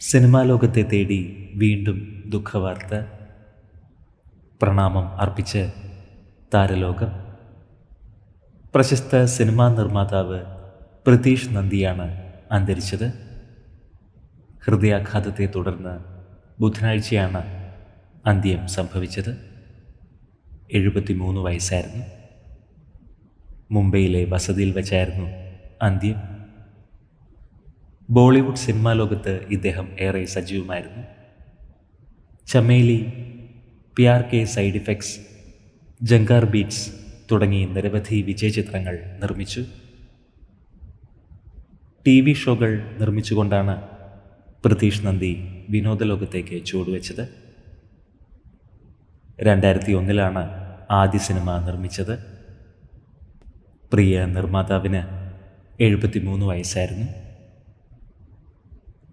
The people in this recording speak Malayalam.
സിനിമാ ലോകത്തെ തേടി വീണ്ടും ദുഃഖവാർത്ത. പ്രണാമം അർപ്പിച്ച് താരലോകം. പ്രശസ്ത സിനിമാ നിർമ്മാതാവ് പ്രതീഷ് നന്ദിയാണ് അന്തരിച്ചത്. ഹൃദയാഘാതത്തെ തുടർന്ന് ബുധനാഴ്ചയാണ് അന്ത്യം സംഭവിച്ചത്. എഴുപത്തിമൂന്ന് വയസ്സായിരുന്നു. മുംബൈയിലെ വസതിയിൽ വെച്ചായിരുന്നു അന്ത്യം. ബോളിവുഡ് സിനിമാ ലോകത്ത് ഇദ്ദേഹം ഏറെ സജീവമായിരുന്നു. Chameli P R K side effects Jhankaar beats തുടങ്ങി നിരവധി വിജയചിത്രങ്ങൾ നിർമ്മിച്ചു. ടി വി ഷോകൾ നിർമ്മിച്ചുകൊണ്ടാണ് പ്രതീഷ് നന്ദി വിനോദലോകത്തേക്ക് ചുവടുവെച്ചത്. രണ്ടായിരത്തി ഒന്നിലാണ് ആദ്യ സിനിമ നിർമ്മിച്ചത്. പ്രിയ നിർമ്മാതാവിന് എഴുപത്തിമൂന്ന് വയസ്സായിരുന്നു.